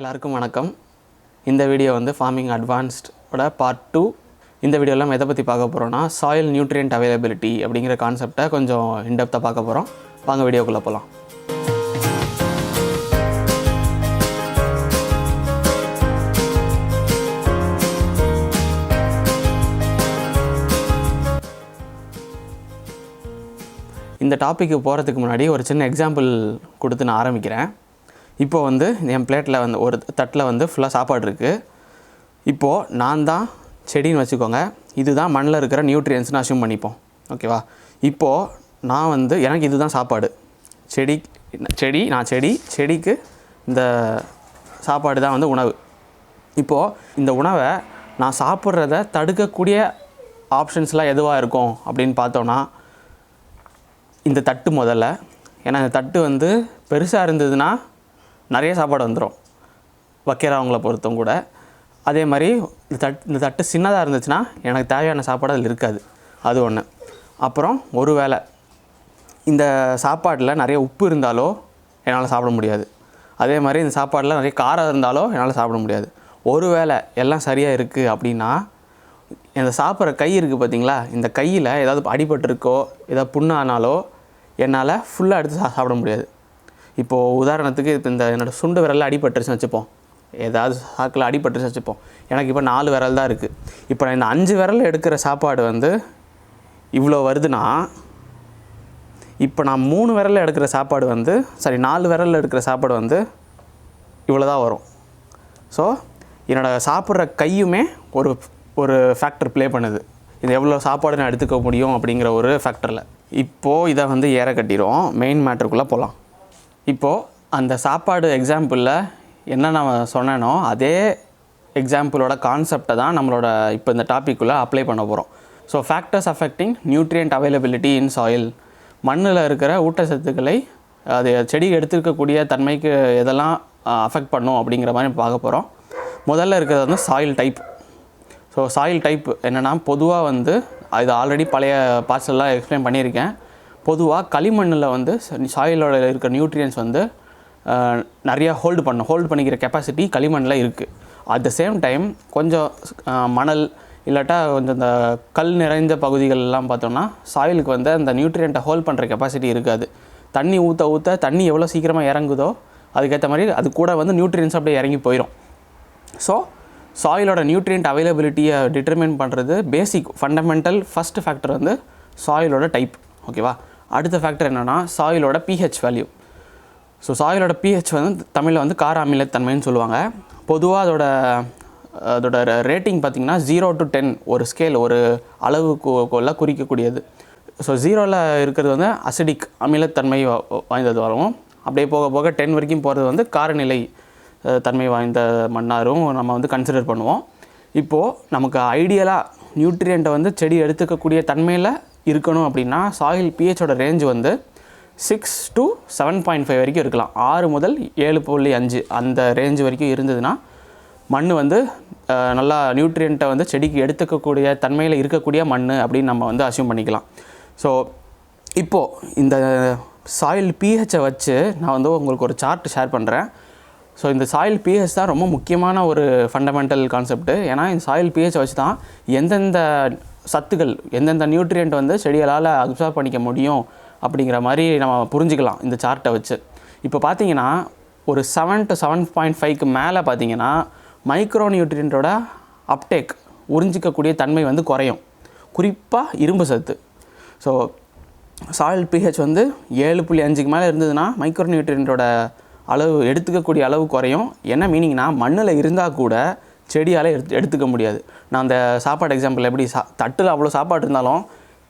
எல்லாருக்கும் வணக்கம். இந்த வீடியோ வந்து ஃபார்மிங் அட்வான்ஸ்டோட பார்ட் டூ இந்த வீடியோவில் நம்ம எதை பற்றி பார்க்க போகிறோம்னா சாயில் நியூட்ரியன்ட் அவைலபிலிட்டி அப்படிங்கிற கான்செப்டை கொஞ்சம் இன்டெப்த்தாக பார்க்க போகிறோம் வாங்க வீடியோக்குள்ளே போகலாம் இந்த டாப்பிக்கு போகிறதுக்கு முன்னாடி ஒரு சின்ன எக்ஸாம்பிள் கொடுத்து நான் ஆரம்பிக்கிறேன். இப்போ வந்து என் பிளேட்டில் வந்து ஒரு தட்டில் வந்து ஃபுல்லாக சாப்பாடு இருக்குது இப்போது நான் தான் செடின்னு வச்சுக்கோங்க. இதுதான் மண்ணில் இருக்கிற நியூட்ரியன்ஸ்னு அசியூம் பண்ணிப்போம். ஓகேவா இப்போது நான் வந்து எனக்கு இதுதான் சாப்பாடு. செடி செடி நான் செடி செடிக்கு இந்த சாப்பாடு தான் வந்து உணவு. இப்போது இந்த உணவை நான் சாப்பிட்றத தடுக்கக்கூடிய ஆப்ஷன்ஸ்லாம் எதுவாக இருக்கும் அப்படின்னு பார்த்தோன்னா இந்த தட்டு முதல்ல. ஏன்னா இந்த தட்டு வந்து பெருசாக இருந்ததுன்னா நிறைய சாப்பாடு வந்துடும் வைக்கிறவங்கள பொறுத்தும் கூட. அதே மாதிரி இந்த தட் இந்த தட்டு சின்னதாக இருந்துச்சுன்னா எனக்கு தேவையான சாப்பாடு அதில் இருக்காது. அது ஒன்று அப்புறம் ஒரு வேளை இந்த சாப்பாட்டில் நிறைய உப்பு இருந்தாலோ என்னால் சாப்பிட முடியாது. அதே மாதிரி இந்த சாப்பாட்டில் நிறைய காரம் இருந்தாலோ என்னால் சாப்பிட முடியாது. ஒரு வேளை எல்லாம் சரியாக இருக்குது அப்படின்னா இந்த சாப்பிட்ற கை இருக்குது பார்த்தீங்களா இந்த கையில் ஏதாவது அடிபட்டிருக்கோ ஏதாவது புண்ணானாலோ என்னால் ஃபுல்லாக எடுத்து சா சாப்பிட முடியாது. இப்போது உதாரணத்துக்கு இப்போ இந்த என்னோடய சுண்டு விரலில் அடிபட்டுருச்சுன்னு வச்சுப்போம். ஏதாவது சாக்கில் அடிபட்டுருச்சுன்னு வச்சுப்போம். எனக்கு இப்போ நாலு விரல் தான் இருக்குது இப்போ நான் இந்த அஞ்சு விரல் எடுக்கிற சாப்பாடு வந்து இவ்வளோ வருதுன்னா இப்போ நான் மூணு விரலில் எடுக்கிற சாப்பாடு வந்து சாரி நாலு விரலில் எடுக்கிற சாப்பாடு வந்து இவ்வளோ தான் வரும். ஸோ என்னோடய சாப்பிட்ற கையுமே ஒரு ஒரு ஃபேக்டர் ப்ளே பண்ணுது. இது எவ்வளோ சாப்பாடு நான் எடுத்துக்க முடியும் அப்படிங்கிற ஒரு ஃபேக்டரில் இப்போது இதை வந்து ஏற கட்டிடும் மெயின் மேட்ருக்குள்ளே போகலாம் இப்போது அந்த சாப்பாடு எக்ஸாம்பிளில் என்ன நான் சொன்னேனோ அதே எக்ஸாம்பிளோட கான்செப்டை தான் நம்மளோட இப்போ இந்த டாப்பிக்குள்ளே அப்ளை பண்ண போகிறோம் so factors affecting nutrient availability in soil மண்ணில் இருக்கிற ஊட்டச்சத்துக்களை அது செடி எடுத்துருக்கக்கூடிய தன்மைக்கு எதெல்லாம் அஃபெக்ட் பண்ணும் அப்படிங்கிற மாதிரி பார்க்க போகிறோம் முதல்ல இருக்கிறது வந்து soil type so soil type என்னென்னா பொதுவாக வந்து இது ஆல்ரெடி பழைய பார்சல்லாம் எக்ஸ்பிளைன் பண்ணியிருக்கேன். பொதுவாக களிமண்ணில் வந்து சாயிலோட இருக்கிற நியூட்ரியன்ஸ் வந்து நிறையா ஹோல்டு பண்ணும் ஹோல்டு பண்ணிக்கிற கெப்பாசிட்டி களிமண்ணில் இருக்குது அட் த சேம் டைம் கொஞ்சம் மணல் இல்லாட்டா கொஞ்சம் இந்த கல் நிறைந்த பகுதிகள் எல்லாம் பார்த்தோம்னா சாயிலுக்கு வந்து அந்த நியூட்ரியண்ட்டை ஹோல்ட் பண்ணுற கெப்பாசிட்டி இருக்காது. தண்ணி ஊற்ற ஊற்ற தண்ணி எவ்வளோ சீக்கிரமாக இறங்குதோ அதுக்கேற்ற மாதிரி அது கூட வந்து நியூட்ரியன்ஸ் அப்படியே இறங்கி போயிடும் ஸோ சாயிலோட நியூட்ரியன்ட் அவைலபிலிட்டியை டிட்டர்மின் பண்ணுறது பேசிக் ஃபண்டமெண்டல் ஃபஸ்ட் ஃபேக்டர் வந்து சாயிலோட டைப் ஓகேவா அடுத்த ஃபேக்டர் என்னென்னா சாயிலோட பிஹெச் வேல்யூ ஸோ சாயிலோட பிஹெச் வந்து தமிழில் வந்து கார அமிலத்தன்மைன்னு சொல்லுவாங்க. பொதுவாக அதோட அதோட ரேட்டிங் பார்த்திங்கன்னா ஜீரோ டு டென் ஒரு ஸ்கேல் ஒரு அளவுக்குள்ள குறிக்கக்கூடியது. ஸோ ஜீரோவில் இருக்கிறது வந்து அசிடிக் அமிலத்தன்மை வா- வாய்ந்தது வரும் அப்படியே போக போக டென் வரைக்கும் போகிறது வந்து காரநிலை தன்மை வாய்ந்த மண்ணாரும் நம்ம வந்து கன்சிடர் பண்ணுவோம். இப்போது நமக்கு ஐடியலாக நியூட்ரியண்ட்டை வந்து செடி எடுத்துக்கக்கூடிய தன்மையில் இருக்கணும் அப்படின்னா சாயில் பிஹெச்சோட ரேஞ்ச் வந்து six to seven point five வரைக்கும் இருக்கலாம். ஆறு முதல் ஏழு புள்ளி அஞ்சு அந்த ரேஞ்ச் வரைக்கும் இருந்ததுன்னா மண் வந்து நல்லா நியூட்ரியண்ட்டை வந்து செடிக்கு எடுத்துக்கக்கூடிய தன்மையில் இருக்கக்கூடிய மண் அப்படின்னு நம்ம வந்து அசியூம் பண்ணிக்கலாம். ஸோ இப்போது இந்த சாயில் பிஹெச்சை வச்சு நான் வந்து உங்களுக்கு ஒரு சார்ட் ஷேர் பண்ணுறேன் ஸோ இந்த சாயில் பிஹெச் தான் ரொம்ப முக்கியமான ஒரு ஃபண்டமெண்டல் கான்செப்ட் ஏன்னா இந்த சாயில் பிஹெச் வச்சு தான் எந்தெந்த சத்துக்கள் எந்தெந்த நியூட்ரியன்ட் வந்து செடிகளால் அப்சர்வ் பண்ணிக்க முடியும் அப்படிங்கிற மாதிரி நம்ம புரிஞ்சுக்கலாம் இந்த சார்ட்டை வச்சு. இப்போ பார்த்தீங்கன்னா ஒரு செவன் டு செவன் பாயிண்ட் ஃபைவ்க்கு மேலே பார்த்தீங்கன்னா மைக்ரோ நியூட்ரியண்ட்டோட அப்டேக் உறிஞ்சிக்கக்கூடிய தன்மை வந்து குறையும். குறிப்பாக இரும்பு சத்து. ஸோ சாயில் பிஹெச் வந்து ஏழு புள்ளி அஞ்சுக்கு மேலே இருந்ததுன்னா மைக்ரோ நியூட்ரியண்ட்டோட அளவு எடுத்துக்கக்கூடிய அளவு குறையும். என்ன மீனிங்னா மண்ணில் இருந்தால் கூட செடியால் எடுத்து எடுத்துக்க முடியாது. நான் அந்த சாப்பாடு எக்ஸாம்பிள் எப்படி சா தட்டில் அவ்வளோ சாப்பாடு இருந்தாலும்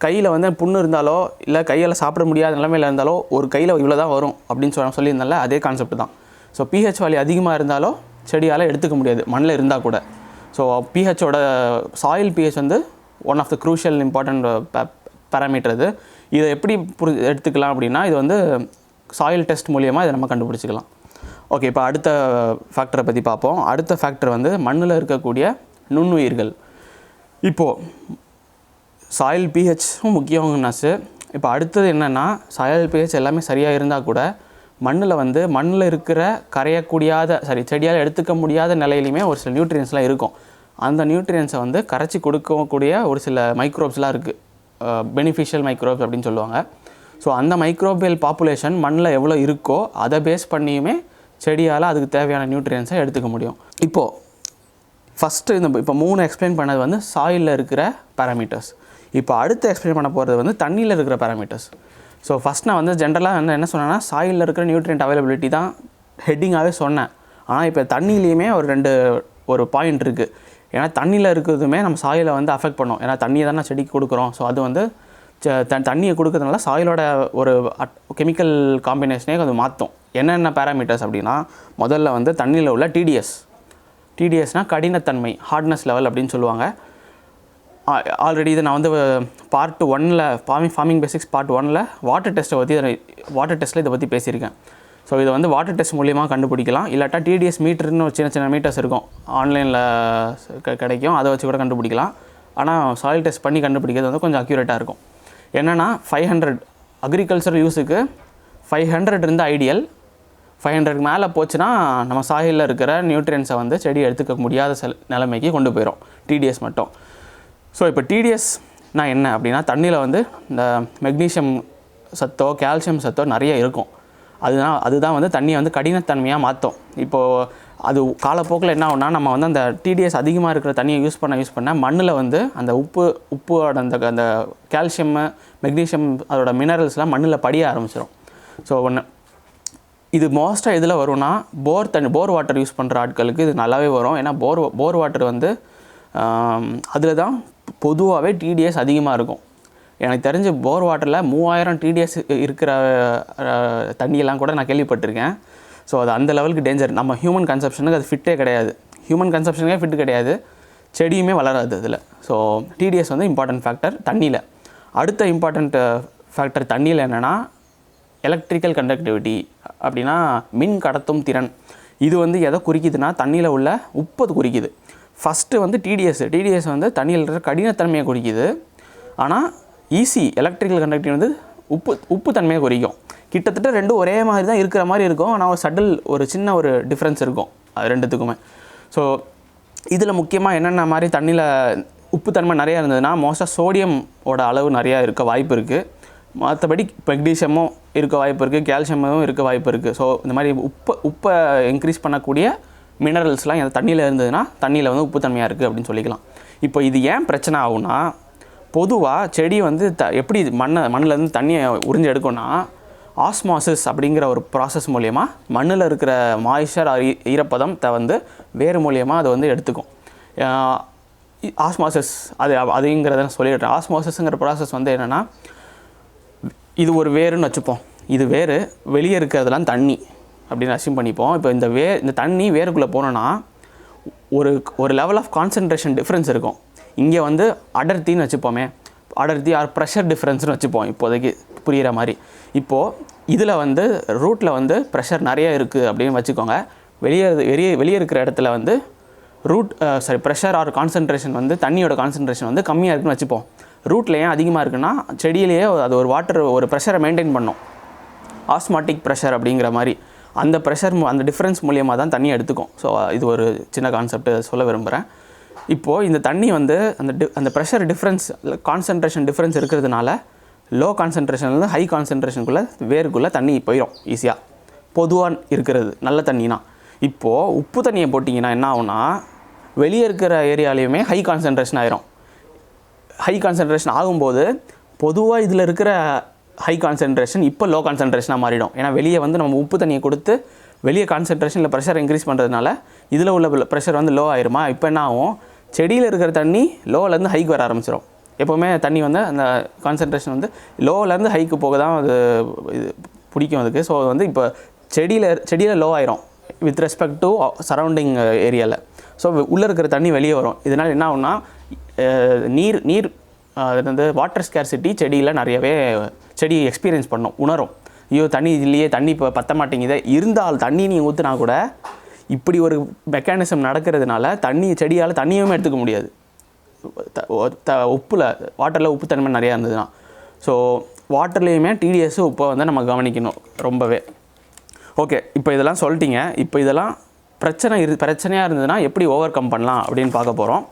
கையில் வந்து புண்ணு இருந்தாலோ இல்லை கையால் சாப்பிட முடியாத நிலமையில் இருந்தாலோ ஒரு கையில் இவ்வளோ தான் வரும் அப்படின்னு சொல்ல சொல்லியிருந்தால அதே கான்செப்ட் தான். ஸோ பிஹெச் வேல்யூ அதிகமாக இருந்தாலோ செடியால் எடுத்துக்க முடியாது. மண்ணில் இருந்தால் கூட. ஸோ பிஹெச்சோட சாயில் பிஹெச் வந்து one of the crucial important parameter இது இதை எப்படி புரி எடுத்துக்கலாம் அப்படின்னா இது வந்து சாயில் டெஸ்ட் மூலியமாக இதை நம்ம கண்டுபிடிச்சிக்கலாம். ஓகே இப்போ அடுத்த ஃபேக்டரை பற்றி பார்ப்போம். அடுத்த ஃபேக்டர் வந்து மண்ணில் இருக்கக்கூடிய நுண்ணுயிர்கள். இப்போது சாயில் பிஹெச்சும் முக்கியம்னாச்சு இப்போ அடுத்தது என்னென்னா சாயில் பிஹெச் எல்லாமே சரியாக இருந்தால் கூட மண்ணில் வந்து மண்ணில் இருக்கிற கரையக்கூடியாத சாரி செடியால் எடுத்துக்க முடியாத நிலையிலையுமே ஒரு சில நியூட்ரியன்ஸ்லாம் இருக்கும். அந்த நியூட்ரியன்ஸை வந்து கரைச்சி கொடுக்கக்கூடிய ஒரு சில மைக்ரோப்ஸ்லாம் இருக்குது பெனிஃபிஷியல் மைக்ரோப்ஸ் அப்படின்னு சொல்லுவாங்க. ஸோ அந்த மைக்ரோபியல் பாப்புலேஷன் மண்ணில் எவ்வளோ இருக்கோ அதை பேஸ் பண்ணியுமே செடியால் அதுக்கு தேவையான நியூட்ரியன்ஸை எடுத்துக்க முடியும். இப்போது ஃபஸ்ட்டு இந்த இப்போ மூணு எக்ஸ்பிளைன் பண்ணது வந்து சாயிலில் இருக்கிற பேராமீட்டர்ஸ் இப்போ அடுத்து எக்ஸ்பிளைன் பண்ண போகிறது வந்து தண்ணியில் இருக்கிற பேராமீட்டர்ஸ் ஸோ ஃபஸ்ட் நான் வந்து ஜென்ரலாக வந்து என்ன சொன்னேன்னா சாயிலில் இருக்கிற நியூட்ரியன்ட் அவைலபிலிட்டி தான் ஹெட்டிங்காகவே சொன்னேன். ஆனால் இப்போ தண்ணியிலையுமே ஒரு ரெண்டு ஒரு பாயிண்ட் இருக்குது ஏன்னா தண்ணியில் இருக்கிறதுமே நம்ம சாயிலை வந்து அஃபெக்ட் பண்ணும். ஏன்னா தண்ணியை தானே செடிக்கு கொடுக்குறோம். ஸோ அது வந்து ச- த தண்ணியை கொடுக்கறதுனால சாயிலோட ஒரு கெமிக்கல் காம்பினேஷனே கொஞ்சம் மாற்றும் என்னென்ன பேராமீட்டர்ஸ் அப்படின்னா முதல்ல வந்து தண்ணியில் உள்ள டிடிஎஸ் டிடிஎஸ்னால் கடினத்தன்மை ஹார்ட்னஸ் லெவல் அப்படின்னு சொல்லுவாங்க. ஆல்ரெடி இதை நான் வந்து பார்ட் ஒன்னில் ஃபார்மிங் ஃபார்மிங் பேசிக்ஸ் பார்ட் ஒனில் வாட்டர் டெஸ்ட்டை பற்றி வாட்டர் டெஸ்ட்டில் இதை பற்றி பேசியிருக்கேன். ஸோ இதை வந்து வாட்டர் டெஸ்ட் மூலியமாக கண்டுபிடிக்கலாம். இல்லாட்டா டிடிஎஸ் மீட்டர்னு ஒரு சின்ன சின்ன மீட்டர்ஸ் இருக்கும். ஆன்லைனில் கிடைக்கும். அதை வச்சு கூட கண்டுபிடிக்கலாம். ஆனால் சாயில் டெஸ்ட் பண்ணி கண்டுபிடிக்கிறது வந்து கொஞ்சம் அக்யூரேட்டாக இருக்கும். என்னென்னா ஃபைவ் ஹண்ட்ரட் அக்ரிகல்ச்சர் யூஸுக்கு ஃபைவ் ஹண்ட்ரட் இருந்த ஐடியல் ஃபைவ் ஹண்ட்ரட் மேலே போச்சுன்னா நம்ம சாயிலில் இருக்கிற நியூட்ரியன்ஸை வந்து செடி எடுத்துக்க முடியாத செல் நிலைமைக்கு கொண்டு போயிடும் டிடிஎஸ் மட்டும். ஸோ இப்போ டிடிஎஸ் நான் என்ன அப்படின்னா தண்ணியில் வந்து இந்த மெக்னீஷியம் சத்தோ கால்சியம் சத்தோ நிறைய இருக்கும். அதுதான் அதுதான் வந்து தண்ணியை வந்து கடினத்தன்மையாக மாற்றும் இப்போது அது காலப்போக்கில் என்ன ஆகுனா நம்ம வந்து அந்த டிடிஎஸ் அதிகமாக இருக்கிற தண்ணியை யூஸ் பண்ண யூஸ் பண்ண மண்ணில் வந்து அந்த உப்பு உப்போட அந்த அந்த கால்சியம் மெக்னீஷியம் அதோட மினரல்ஸ்லாம் மண்ணில் படிய ஆரம்பிச்சிடும் ஸோ ஒன்று இது மோஸ்ட்டாக எதில் வரும்னா போர் தண்ணி போர் வாட்டர் யூஸ் பண்ணுற ஆட்களுக்கு இது நல்லாவே வரும். ஏன்னா போர் போர் வாட்டர் வந்து அதில் தான் பொதுவாகவே டிடிஎஸ் அதிகமாக இருக்கும். எனக்கு தெரிஞ்சு போர் வாட்டரில் மூவாயிரம் டிடிஎஸ் இருக்கிற தண்ணியெல்லாம் கூட நான் கேள்விப்பட்டிருக்கேன். ஸோ அது அந்த லெவலுக்கு டேஞ்சர் நம்ம ஹியூமன் கன்சப்ஷனுக்கு அது ஃபிட்டே கிடையாது. ஹியூமன் கன்சப்ஷனுக்கே ஃபிட் கிடையாது. செடியுமே வளராது அதில். ஸோ டிடிஎஸ் வந்து இம்பார்ட்டன்ட் ஃபேக்டர் தண்ணியில். அடுத்த இம்பார்ட்டண்ட் ஃபேக்டர் தண்ணியில் என்னென்னா எலக்ட்ரிக்கல் கண்டக்டிவிட்டி அப்படின்னா மின் கடத்தும் திறன். இது வந்து எதை குறிக்குதுன்னா தண்ணியில் உள்ள உப்பது குறிக்குது. ஃபஸ்ட்டு வந்து டிடிஎஸ் டிடிஎஸ் வந்து தண்ணியில் இருக்கிற கடினத்தன்மையை குறிக்குது. ஆனால் ஈஸி எலக்ட்ரிக்கல் கண்டக்டிவ் வந்து உப்பு உப்பு தன்மையை குறிக்கும். கிட்டத்தட்ட ரெண்டும் ஒரே மாதிரி தான் இருக்கிற மாதிரி இருக்கும். ஆனால் ஒரு சட்டில் ஒரு சின்ன ஒரு டிஃப்ரென்ஸ் இருக்கும். அது ரெண்டுத்துக்குமே. ஸோ இதில் முக்கியமாக என்னென்ன மாதிரி தண்ணியில் உப்புத்தன்மை நிறையா இருந்ததுன்னா மோஸ்ட்டாக சோடியம் ஓட அளவு நிறையா இருக்க வாய்ப்பு இருக்குது மற்றபடி மெக்னீஷியமும் இருக்க வாய்ப்பு இருக்குது கால்சியமும் இருக்க வாய்ப்பு இருக்குது ஸோ இந்த மாதிரி உப்பை உப்பை இன்க்ரீஸ் பண்ணக்கூடிய மினரல்ஸ்லாம் இந்த தண்ணியில் இருந்ததுன்னா தண்ணியில் வந்து உப்புத்தன்மையாக இருக்குது அப்படின்னு சொல்லிக்கலாம். இப்போ இது ஏன் பிரச்சனை ஆகும்னா பொதுவாக செடி வந்து த எப்படி மண்ணை மண்ணிலேருந்து தண்ணியை உறிஞ்சு எடுக்கும்னா ஆஸ்மாசிஸ் அப்படிங்கிற ஒரு ப்ராசஸ் மூலயமா மண்ணில் இருக்கிற மாய்ச்சர் ஈரப்பதம் த வந்து வேறு மூலயமா அதை வந்து எடுத்துக்கும். ஆஸ்மாசிஸ் அது அதுங்கிறத நான் சொல்லிடுறேன். ஆஸ்மாசிஸ்ங்கிற ப்ராசஸ் வந்து என்னென்னா இது ஒரு வேருன்னு வச்சுப்போம். இது வேறு வெளியே இருக்கிறதெல்லாம் தண்ணி அப்படின்னு அசியூம் பண்ணிப்போம். இப்போ இந்த வே இந்த தண்ணி வேருக்குள்ளே போனோன்னா ஒரு ஒரு லெவல் ஆஃப் கான்சன்ட்ரேஷன் டிஃப்ரென்ஸ் இருக்கும். இங்கே வந்து அடர்த்தின்னு வச்சுப்போமே. அடர்த்தி ஆர் ப்ரெஷர் டிஃப்ரென்ஸ்னு வச்சுப்போம் இப்போதைக்கு புரிகிற மாதிரி. இப்போது இதில் வந்து ரூட்டில் வந்து ப்ரெஷர் நிறைய இருக்குது அப்படின்னு வச்சுக்கோங்க. வெளியே வெளியே வெளியே இருக்கிற இடத்துல வந்து root sorry pressure or concentration வந்து தண்ணியோட கான்சன்ட்ரேஷன் வந்து கம்மியாக இருக்குன்னு வச்சுப்போம். ரூட்டில் ஏன் அதிகமாக இருக்குன்னா செடியிலேயே அது ஒரு வாட்டர் ஒரு ப்ரெஷரை மெயின்டைன் பண்ணும். ஆஸ்மாட்டிக் ப்ரெஷர் அப்படிங்கிற மாதிரி. அந்த ப்ரெஷர் அந்த டிஃப்ரென்ஸ் மூலியமாக தான் தண்ணி எடுத்துக்கும். ஸோ இது ஒரு சின்ன கான்செப்ட் சொல்ல விரும்புகிறேன் இப்போது இந்த தண்ணி வந்து அந்த டி அந்த ப்ரெஷர் டிஃப்ரென்ஸ் கான்சன்ட்ரேஷன் டிஃப்ரென்ஸ் இருக்கிறதுனால லோ கான்சன்ட்ரேஷன்லேருந்து ஹை கான்சன்ட்ரேஷனுக்குள்ளே வேருக்குள்ளே தண்ணி போயிடும் ஈஸியாக பொதுவாக இருக்கிறது நல்ல தண்ணினா. இப்போது உப்பு தண்ணியை போட்டிங்கன்னா என்ன ஆகுனா வெளியே இருக்கிற ஏரியாலையுமே ஹை கான்சன்ட்ரேஷன் ஆயிரும். ஹை கான்சன்ட்ரேஷன் ஆகும்போது பொதுவாக இதில் இருக்கிற ஹை கான்சன்ட்ரேஷன் இப்போ லோ கான்சன்ட்ரேஷனாக மாறிடும். ஏன்னா வெளியே வந்து நம்ம உப்பு தண்ணியை கொடுத்து வெளியே கான்சன்ட்ரேஷனில் ப்ரெஷர் இன்க்ரீஸ் பண்ணுறதுனால இதில் உள்ள ப்ரெஷர் வந்து லோ ஆயிருமா? இப்போ என்ன ஆகும்? செடியில் இருக்கிற தண்ணி லோவிலேருந்து ஹைக்கு வர ஆரம்பிச்சிடும் எப்போவுமே தண்ணி வந்து அந்த கான்சன்ட்ரேஷன் வந்து லோவிலேருந்து ஹைக்கு போக தான் அது இது பிடிக்கும் அதுக்கு. ஸோ வந்து இப்போ செடியில் செடியில் லோ ஆயிரும். வித் ரெஸ்பெக்ட் டு சரௌண்டிங் ஏரியாவில் ஸோ உள்ளே இருக்கிற தண்ணி வெளியே வரும். இதனால் என்ன ஆகும்னா நீர் நீர் அது வந்து வாட்டர் ஸ்கேர்சிட்டி செடியில் நிறையவே செடி எக்ஸ்பீரியன்ஸ் பண்ணும் உணரும். ஐயோ தண்ணி இல்லையே தண்ணி இப்போ பத்த மாட்டேங்குதே. இருந்தால் தண்ணி நீ ஊற்றுனா கூட இப்படி ஒரு மெக்கானிசம் நடக்கிறதுனால தண்ணி செடியால் தண்ணியுமே எடுத்துக்க முடியாது. த- த உப்பில் வாட்டரில் உப்பு தன்மை நிறையா இருந்ததுன்னா. ஸோ வாட்டர்லேயுமே டிடிஎஸ் உப்பை வந்து நம்ம கவனிக்கணும் ரொம்பவே. ஓகே இப்போ இதெல்லாம் சொல்லிட்டீங்க. இப்போ இதெல்லாம் பிரச்சனை இரு பிரச்சனையாக இருந்ததுன்னா எப்படி ஓவர் கம் பண்ணலாம் அப்படின்னு பார்க்க போகிறோம்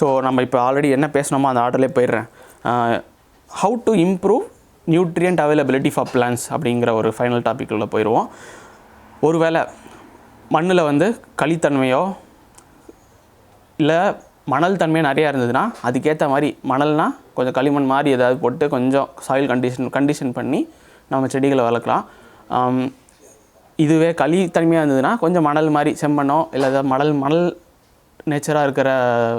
ஸோ நம்ம இப்போ ஆல்ரெடி என்ன பேசணுமோ அந்த ஆர்டர்லேயே போயிடுறேன். How to improve nutrient availability for plants அப்படிங்கிற ஒரு ஃபைனல் டாப்பிக்குள்ளே போயிடுவோம். ஒருவேளை மண்ணில் வந்து களித்தன்மையோ இல்லை மணல் தன்மையோ நிறையா இருந்ததுன்னா அதுக்கேற்ற மாதிரி மணல்னா கொஞ்சம் களிமண் மாதிரி ஏதாவது போட்டு கொஞ்சம் சாயில் கண்டிஷன் கண்டிஷன் பண்ணி நம்ம செடிகளை வளர்க்கலாம். இதுவே களி தன்மையாக இருந்ததுன்னா கொஞ்சம் மணல் மாதிரி செம்மண்ணோ இல்லை ஏதாவது மணல் மணல் நேச்சராக இருக்கிற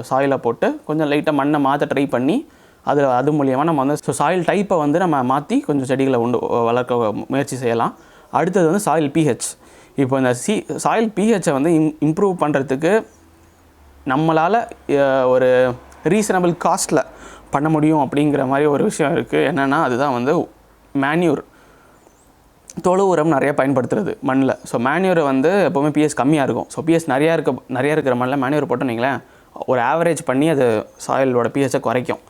சாயிலை போட்டு கொஞ்சம் லைட்டாக மண்ணை மாற்ற ட்ரை பண்ணி அதில் அது மூலியமாக நம்ம வந்து ஸோ சாயில் டைப்பை வந்து நம்ம மாற்றி கொஞ்சம் செடிகளை உண்டு வளர்க்க முயற்சி செய்யலாம். அடுத்தது வந்து சாயில் பிஹெச் இப்போ இந்த சி சாயில் பிஹெச்சை வந்து இம் இம்ப்ரூவ் பண்ணுறதுக்கு நம்மளால் ஒரு ரீசனபிள் காஸ்ட்டில் பண்ண முடியும் அப்படிங்கிற மாதிரி ஒரு விஷயம் இருக்குது என்னென்னா அதுதான் வந்து மேன்யூர் தொழு உரம் நிறைய பயன்படுத்துறது மண்ணில். ஸோ மேன்யூரை வந்து எப்போவுமே பிஎஸ் கம்மியாக இருக்கும். ஸோ பிஎஸ் நிறையா இருக்க நிறையா இருக்கிற மண்ணில் மேன்யூர் போட்டோன்னீங்களேன் ஒரு ஆவரேஜ் பண்ணி அது சாயிலோட பிஹெச்சை குறைக்கும்.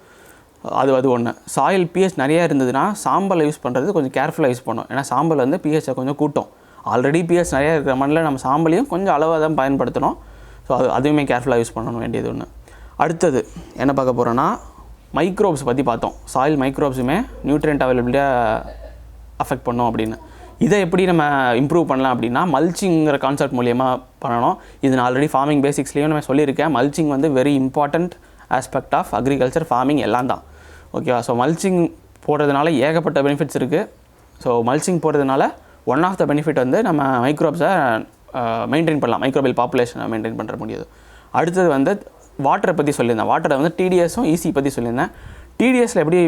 அது அது ஒன்று சாயில் பிஹெச் நிறையா இருந்ததுன்னா சாம்பலை யூஸ் பண்ணுறது கொஞ்சம் கேர்ஃபுல்லாக யூஸ் பண்ணும் ஏன்னா சாம்பல் வந்து பிஹெச்சை கொஞ்சம் கூட்டும். ஆல்ரெடி பிஹெச் நிறையா இருக்கிற மண்ணில் நம்ம சாம்பலையும் கொஞ்சம் அளவாக தான் பயன்படுத்தணும். ஸோ அது அதுவுமே கேர்ஃபுல்லாக யூஸ் பண்ணணும் வேண்டியது ஒன்று அடுத்தது என்ன பார்க்க போகிறோன்னா மைக்ரோப்ஸ் பற்றி பார்த்தோம். சாயில் மைக்ரோப்ஸுமே நியூட்ரியன்ட் அவைலபிலிட்டியாக அஃபெக்ட் பண்ணோம் அப்படின்னு. இதை எப்படி நம்ம இம்ப்ரூவ் பண்ணலாம் அப்படின்னா மல்ச்சிங்கிற கான்செப்ட் மூலியமாக பண்ணணும். இது நான் ஆல்ரெடி ஃபார்மிங் பேசிக்ஸ்லேயும் நம்ம சொல்லியிருக்கேன். மல்ச்சிங் வந்து very important aspect of agriculture farming எல்லாம் தான். ஓகேவா ஸோ மல்ச்சிங் போடுறதுனால ஏகப்பட்ட பெனிஃபிட்ஸ் இருக்குது ஸோ மல்ச்சிங் போடுறதுனால ஒன் ஆஃப் த பெனிஃபிட் வந்து நம்ம மைக்ரோப்ஸை மெயின்டைன் பண்ணலாம். மைக்ரோபியல் பாப்புலேஷனை மெயின்டைன் பண்ணுற முடியுது. அடுத்தது வந்து வாட்டரை பற்றி சொல்லியிருந்தேன். வாட்டரை வந்து டிடிஎஸும் ஈசி பற்றி சொல்லியிருந்தேன். டிடிஎஸில் எப்படி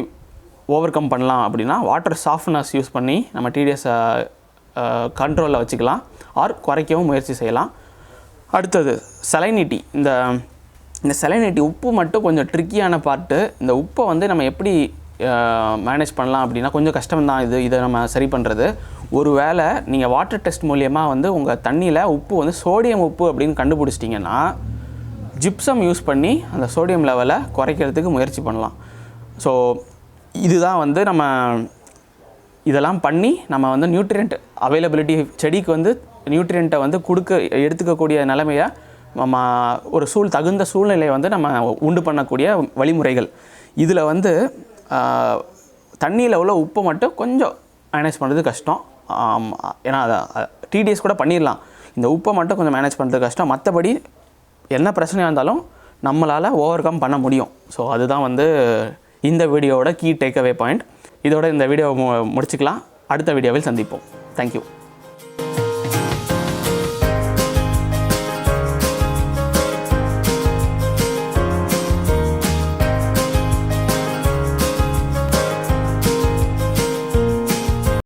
ஓவர் கம் பண்ணலாம் அப்படின்னா வாட்டர் சாஃப்ட்னஸ் யூஸ் பண்ணி நம்ம டிடிஎஸை கண்ட்ரோலில் வச்சுக்கலாம். ஆர் குறைக்கவும் முயற்சி செய்யலாம். அடுத்தது செலைனிட்டி இந்த இந்த செலைனிட்டி உப்பு மட்டும் கொஞ்சம் ட்ரிக்கியான பார்ட்டு இந்த உப்பை வந்து நம்ம எப்படி மேனேஜ் பண்ணலாம் அப்படின்னா கொஞ்சம் கஷ்டம்தான் இது இதை நம்ம சரி பண்ணுறது ஒரு வேளை நீங்கள் வாட்டர் டெஸ்ட் மூலியமாக வந்து உங்கள் தண்ணியில் உப்பு வந்து சோடியம் உப்பு அப்படின்னு கண்டுபிடிச்சிட்டிங்கன்னா ஜிப்சம் யூஸ் பண்ணி அந்த சோடியம் லெவலை குறைக்கிறதுக்கு முயற்சி பண்ணலாம். ஸோ இதுதான் வந்து நம்ம இதெல்லாம் பண்ணி நம்ம வந்து நியூட்ரியன்ட் அவைலபிலிட்டி செடிக்கு வந்து நியூட்ரியண்ட்டை வந்து கொடுக்க எடுத்துக்கக்கூடிய நிலைமையை நம்ம ஒரு சூழ் தகுந்த சூழ்நிலையை வந்து நம்ம உண்டு பண்ணக்கூடிய வழிமுறைகள். இதில் வந்து தண்ணியில் உள்ள உப்பை மட்டும் கொஞ்சம் மேனேஜ் பண்ணுறது கஷ்டம். ஏன்னா அதை டிடிஎஸ் கூட பண்ணிடலாம். இந்த உப்பை மட்டும் கொஞ்சம் மேனேஜ் பண்ணுறது கஷ்டம். மற்றபடி என்ன பிரச்சனையாக இருந்தாலும் நம்மளால் ஓவர் கம் பண்ண முடியும். ஸோ அதுதான் வந்து இந்த வீடியோவோட கீ டேக்அவே பாயிண்ட் இதோட இந்த வீடியோவை மு முடிச்சுக்கலாம். அடுத்த வீடியோவில் சந்திப்போம். தேங்க்யூ